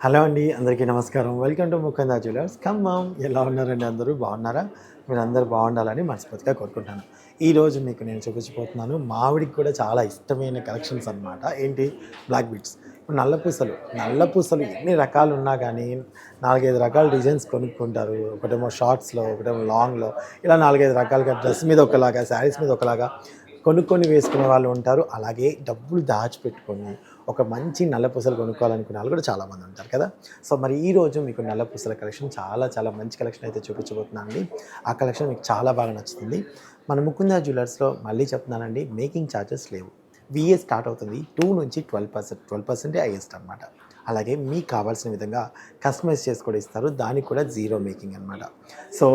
Hello అండి అందరికీ నమస్కారం. Welcome to Mukunda jewellers. Khammam. ఎలా ఉన్నారండి అందరూ? బాగున్నారా? మీరు అందరూ బాగుండాలని మనస్ఫూర్తిగా కోరుకుంటాను ఈరోజు మీకు నేను చూపించబోతున్నాను మామిడికి కూడా చాలా ఇష్టమైన కలెక్షన్స్ అన్నమాట. ఏంటి? Black beats. ఇప్పుడు నల్ల పూసలు. నల్ల పూసలు ఎన్ని రకాలు ఉన్నా కానీ నాలుగైదు రకాల డిజైన్స్ కొనుక్కుంటారు. ఒకటేమో షార్ట్స్లో ఒకటేమో లాంగ్లో. ఇలా నాలుగైదు రకాలుగా డ్రెస్ మీద ఒకలాగా శారీస్ మీద ఒకలాగా కొనుక్కొని వేసుకునే వాళ్ళు ఉంటారు. అలాగే డబ్బులు దాచిపెట్టుకొని ఒక మంచి నల్ల పూసలు కొనుక్కోవాలనుకునే వాళ్ళు కూడా చాలామంది ఉంటారు కదా? సో మరి ఈ రోజు మీకు నల్ల పూసల కలెక్షన్ చాలా చాలా మంచి కలెక్షన్ అయితే చూపించబోతున్నాను అండి ఆ కలెక్షన్ మీకు చాలా బాగా నచ్చుతుంది. మన ముకుందా జ్యువెలర్స్లో మళ్ళీ చెప్తున్నానండి మేకింగ్ ఛార్జెస్ లేవు. విఏ స్టార్ట్ అవుతుంది. టూ నుంచి ట్వెల్వ్ పర్సెంట్ ట్వెల్వ్ పర్సెంటే హైయెస్ట్ అనమాట అలాగే మీకు కావాల్సిన విధంగా కస్టమైజ్ చేసి కూడా ఇస్తారు. దానికి కూడా జీరో మేకింగ్ అనమాట సో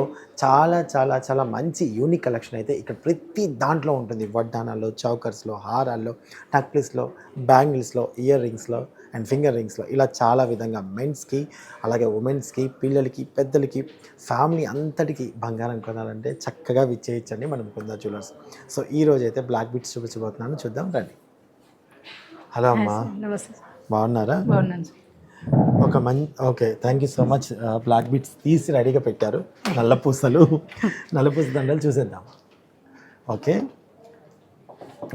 చాలా చాలా చాలా మంచి యూనిక్ కలెక్షన్ అయితే ఇక్కడ ప్రతి దాంట్లో ఉంటుంది. వడ్డానాల్లో చౌకర్స్లో హారాల్లో టక్లిస్లో బ్యాంగిల్స్లో ఇయర్ రింగ్స్లో అండ్ ఫింగర్ రింగ్స్లో ఇలా చాలా విధంగా మెన్స్కి అలాగే ఉమెన్స్కి పిల్లలకి పెద్దలకి ఫ్యామిలీ అంతటికి బంగారం కొనాలంటే చక్కగా విచ్చేయచ్చండి మనం కుందా జ్యువెలర్స్. సో ఈ రోజు అయితే బ్లాక్ బీట్స్ చూపించబోతున్నాను. చూద్దాం రండి. హలో అమ్మా. నమస్తే బాగున్నారా? బాగున్నాను సార్. ఒక మంచి okay thank you so much black beats తీసి రెడీగా పెట్టారు. నల్ల పూసలు నల్ల పూస దండలు చూసేద్దాం. ఓకే.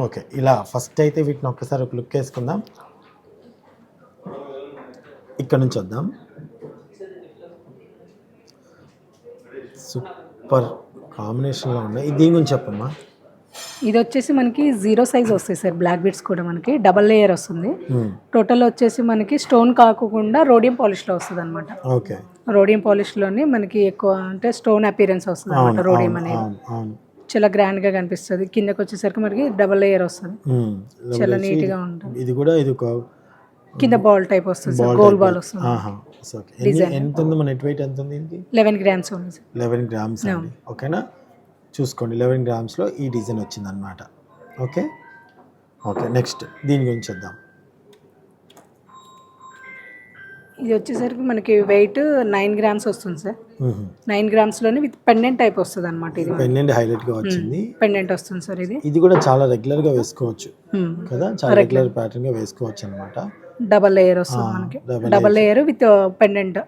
ఓకే ఇలా ఫస్ట్ అయితే వీటిని ఒక్కసారి ఒక లుక్ వేసుకుందాం. ఇక్కడ నుంచి వద్దాం. సూపర్ కాంబినేషన్లో ఉన్నాయి. దీని గురించి చెప్పమ్మా. ఇది వచ్చేసి మనకి జీరో సైజ్ వస్తాయి సార్ బ్లాక్ బీట్స్ కూడా మనకి. డబల్ లేయర్ వస్తుంది. Hmm, టోటల్ వచ్చేసి మనకి స్టోన్ కాకుండా రోడియం పాలిష్లో వస్తుంది అనమాట ఓకే. రోడియం పాలిష్లోనే మనకి ఎక్కువ అంటే స్టోన్ అపీరెన్స్ వస్తుంది అనమాట రోడియం అనేది. చాలా గ్రాండ్గా కనిపిస్తుంది. కిందకి వచ్చేసరికి మనకి డబల్ లేయర్ వస్తుంది. ఉమ్, చాలా వచ్చి నీట్గా ఉంటుంది. ఇది కూడా ఇది ఒక కింద బాల్ టైప్ వస్తుంది సార్ గోల్ బాల్ వస్తుంది. ఎన్ని- ఎంత ఉంది మన నెట్ వెయిట్ ఎంత ఉంది దీనికి? లెవెన్ గ్రామ్స్ ఉంది సార్. లెవెన్ గ్రామ్స్ అండి. ఓకేనా? చూసుకోండి. లెవెన్ గ్రామ్స్లో ఈ డిజైన్ వచ్చింది అనమాట ఓకే? ఓకే నెక్స్ట్ దీని గురించి వద్దాం ఇది వచ్చేసరికి మనకి వెయిట్ నైన్ గ్రామ్స్ వస్తుంది సార్. నైన్ గ్రామ్స్లోనే విత్ పెండెంట్ టైప్ వస్తుంది అనమాట ఇది. పెండెంట్ హైలైట్గా వచ్చింది. పెండెంట్ వస్తుంది సార్ ఇది. ఇది కూడా చాలా రెగ్యులర్గా వేసుకోవచ్చు. కదా? చాలా రెగ్యులర్ ప్యాటర్న్గా వేసుకోవచ్చు అనమాట డబల్ లేయర్ వస్తుంది మనకి. Double layer with pendant.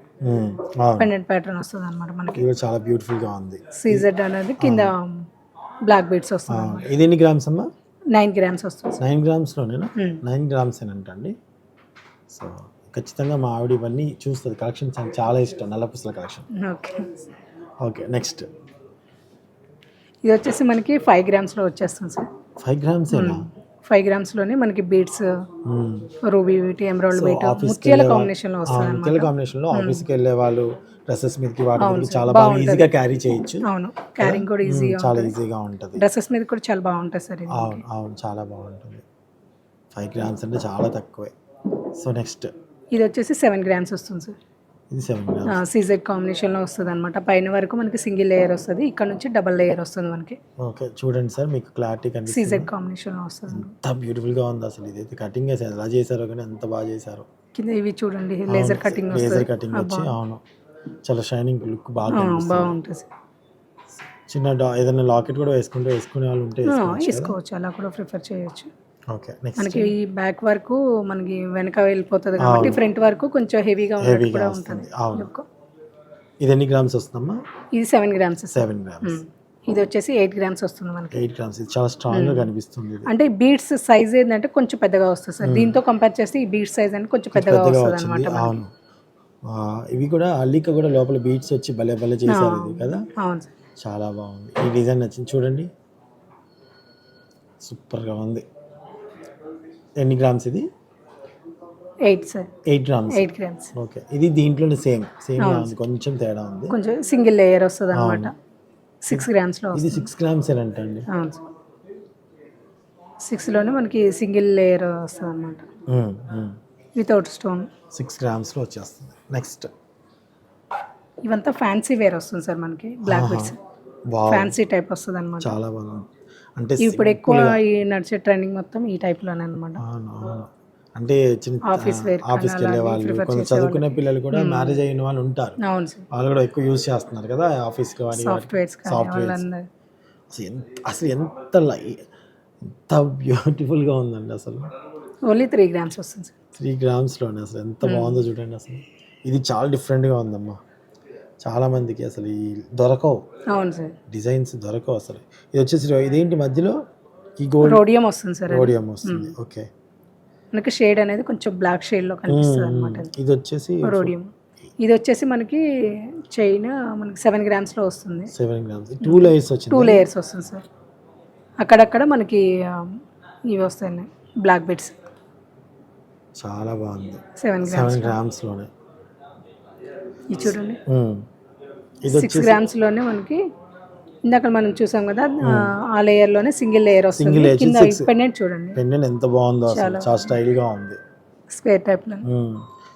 Pendant pattern వస్తుంది అనమాట మనకి. చాలా బ్యూటిఫుల్గా ఉంది. సీజెడ్ అనేది కింద బ్లాక్ బీడ్స్ వస్తుంది. ఇది ఎన్ని గ్రామ్స్ అమ్మా? నైన్ గ్రామ్స్ వస్తుంది. నైన్ గ్రామ్స్లోనేనా Hmm. నైన్ గ్రామ్స్ అండి. సో ఖచ్చితంగా మా ఆవిడ ఇవన్నీ చూస్తుంది. కలెక్షన్ చాలా ఇష్టం. నల్ల పుస్తల కలెక్షన్ ఓకే. ఓకే నెక్స్ట్ ఇది వచ్చేసి మనకి ఫైవ్ గ్రామ్స్లో వచ్చేస్తుంది సార్. ఫైవ్ గ్రామ్స్ ఏనా? ఫైవ్ గ్రామ్స్లోనే మనకి మ్మ్. రూబీ బీట్ ఎమరాల్డ్ బీట్ ముత్యాల కాంబినేషన్లో వస్తుంది ఆ, తెలుగు కాంబినేషన్లో ఆఫీస్కి వెళ్ళే వాళ్ళు డ్రెస్సెస్ మీదకి మీదకి చాలా బాగా ఈజీగా క్యారీ చేయొచ్చు. అవును క్యారింగ్ కూడా ఈజీగా చాలా ఈజీగా ఉంటుంది. డ్రెస్సెస్ మీద కూడా చాలా బాగుంటుంది సార్ ఇది అవును అవును చాలా బాగుంటుంది. ఫైవ్ గ్రామ్స్ అంటే చాలా తక్కువే. సో నెక్స్ట్ ఇది వచ్చేసి సెవెన్ గ్రామ్స్ వస్తుంది సార్. ఇది సెవెన్ గ్రామ్స్ సీజెడ్ కాంబినేషన్లో వస్తుంది అనమాట పైన వరకు మనకి సింగిల్ లేయర్ వస్తుంది. ఇక్కడ నుంచి డబల్ లేయర్ వస్తుంది మనకి. ఓకే చూడండి సార్ మీకు క్లారిటీ కనిపిస్తుంది. సీజెడ్ కాంబినేషన్లో వస్తుంది. ఎంత బ్యూటిఫుల్గా ఉంది అసలు. ఇది కటింగ్ చేశారు. ఎలా చేశారో కానీ ఎంత బాగా చేశారు. కింద ఇవి చూడండి లేజర్ కటింగ్ లేజర్ కటింగ్ వచ్చి అవును. చాలా షైనింగ్ లుక్ బాగా. బాగుంటుంది చిన్న ఏదైనా లాకెట్ కూడా వేసుకుంటే వేసుకునే వాళ్ళు ఉంటే వేసుకోవచ్చు అలా కూడా ప్రిఫర్ చేయొచ్చు. మనకి ఈ బ్యాక్ వరకు మనకి వెనక వెళ్ళిపోతుంది కాబట్టి ఫ్రంట్ వరకు కొంచెం హెవీగా కూడా ఉంటుంది. ఇది ఎన్ని గ్రామ్స్ వస్తుందమ్మా? ఇది సెవెన్ గ్రామ్స్ సెవెన్ గ్రామ్స్ ఇది వచ్చేసి ఎయిట్ గ్రామ్స్ వస్తుంది మనకి. ఎయిట్ గ్రామ్స్ ఇది చాలా స్ట్రాంగ్గా కనిపిస్తుంది అంటే బీడ్స్ సైజ్ ఏంటంటే కొంచెం పెద్దగా వస్తుంది సార్. దీంతో కంపేర్ చేస్తే ఈ బీడ్ సైజ్ అంటే కొంచెం పెద్దగా వస్తుంది అనమాట అవును. ఆ, ఇవి కూడా అల్లిక కూడా లోపల బీట్స్ వచ్చి భలే భలే చేశారు ఇది కదా? అవును సార్. చాలా బాగుంది. ఈ డిజైన్ నచ్చింది చూడండి. సూపర్గా ఉంది. ఎన్ని గ్రామ్స్ ఇది? Eight sir eight grams eight grams okay ఇది దీంట్లోనే సేమ్ సేమ్ కొంచెం తేడా ఉంది. కొంచెం సింగిల్ లేయర్ వస్తుంది అనమాట సిక్స్ గ్రామ్స్లో ఇది సిక్స్ గ్రామ్స్ అంటండి అవును సార్ సిక్స్లోనే మనకి సింగిల్ లేయర్ వస్తుంది అనమాట వితౌట్ స్టోన్ సిక్స్ గ్రామ్స్లో వచ్చేస్తుంది. నెక్స్ట్ ఇవంతా ఫ్యాన్సీ వేర్ వస్తుంది సార్ మనకి. బ్లాక్ వావ్ ఫ్యాన్సీ టైప్ వస్తుంది అనమాట చాలా బాగుంది. అంటే ఇప్పుడు ఎక్కువ ఈ నడిచే ట్రెండింగ్ మొత్తం ఈ టైప్లోనే అనమాట అంటే చిన్న ఆఫీస్కి వెళ్ళే వాళ్ళు కొంచెం చదువుకునే పిల్లలు కూడా మ్యారేజ్ అయిన వాళ్ళు ఉంటారు. వాళ్ళు కూడా ఎక్కువ యూజ్ చేస్తున్నారు కదా ఆఫీస్కి కానీ వాళ్ళందరూ. అసలు ఎంత అసలు ఎంత ఎంత బ్యూటిఫుల్గా ఉందండి అసలు. ఓన్లీ త్రీ గ్రామ్స్ వస్తుంది త్రీ గ్రామ్స్లోనే అసలు ఎంత బాగుందో చూడండి అసలు. ఇది చాలా డిఫరెంట్గా ఉందమ్మా. చాలా మందికి అసలు ఈ దొరకవు. అవును సార్. డిజైన్స్ దొరకవు అసలు. ఇది వచ్చేసి ఇదేంటి మధ్యలో? ఈ గోల్డ్ రోడియం వస్తుంది సార్. రోడియం వస్తుంది. ఓకే. మనకి షేడ్ అనేది కొంచెం బ్లాక్ షేడ్లో కనిపిస్తుంది అనమాట ఇది వచ్చేసి రోడియం. ఇది వచ్చేసి మనకి చైన్ మనకి సెవెన్ గ్రామ్స్లో వస్తుంది. Seven grams. Two layers two వచ్చింది లేయర్స్ వస్తుంది సార్. అక్కడక్కడ మనకి ఇవి వస్తాయి బ్లాక్ బెడ్స్. చాలా బాగుంది. సెవెన్ గ్రామ్స్ సెవెన్ గ్రామ్స్లోనే. ఇది చూడండి. సిక్స్ వచ్చేసి గ్రామ్స్లోనే మనకి ఇందాక మనం చూసాం కదా ఆ, ఆ లేయర్లోనే సింగిల్ లేయర్ వస్తుంది. కింద. పెండెంట్ చూడండి. పెండెంట్ ఎంత బాగుందో అసలు. చాలా చాలా స్టైల్గా ఉంది. స్క్వేర్ టైప్లో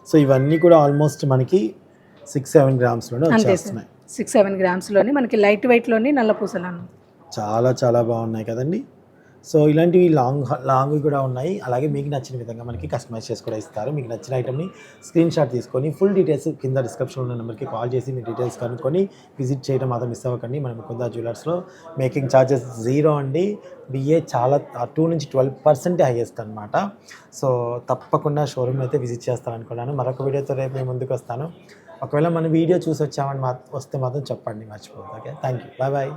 సో ఇవన్నీ కూడా ఆల్మోస్ట్ మనకి సిక్స్ సెవెన్ గ్రామ్స్లోనే అంతే సార్. వచ్చేస్తున్నాయి. సిక్స్ సెవెన్ గ్రామ్స్లోని మనకి లైట్ వెయిట్లోని నల్ల పూసలు చాలా చాలా బాగున్నాయి కదండి. సో ఇలాంటివి లాంగ్ లాంగ్ కూడా ఉన్నాయి. అలాగే మీకు నచ్చిన విధంగా మనకి కస్టమైజ్ చేసి కూడా ఇస్తారు. మీకు నచ్చిన ఐటమ్ని స్క్రీన్ షాట్ తీసుకొని ఫుల్ డీటెయిల్స్ కింద డిస్క్రిప్షన్లో ఉన్న నెంబర్కి కాల్ చేసి మీ డీటెయిల్స్ కనుక్కొని విజిట్ చేయడం మాత్రం మిస్ అవ్వకండి. మనం కుందా జ్యువెలర్స్లో మేకింగ్ ఛార్జెస్ జీరో అండి. బిఏ చాలా టూ నుంచి ట్వెల్వ్ పర్సెంట్ హైయెస్ట్ అనమాట సో తప్పకుండా షోరూమ్ అయితే విజిట్ చేస్తారనుకున్నాను మరొక వీడియోతో రేపు నేను ముందుకు వస్తాను. ఒకవేళ మన వీడియో చూసి వచ్చామని మా వస్తే మాత్రం చెప్పండి. మర్చిపోతుంది okay? Thank you bye bye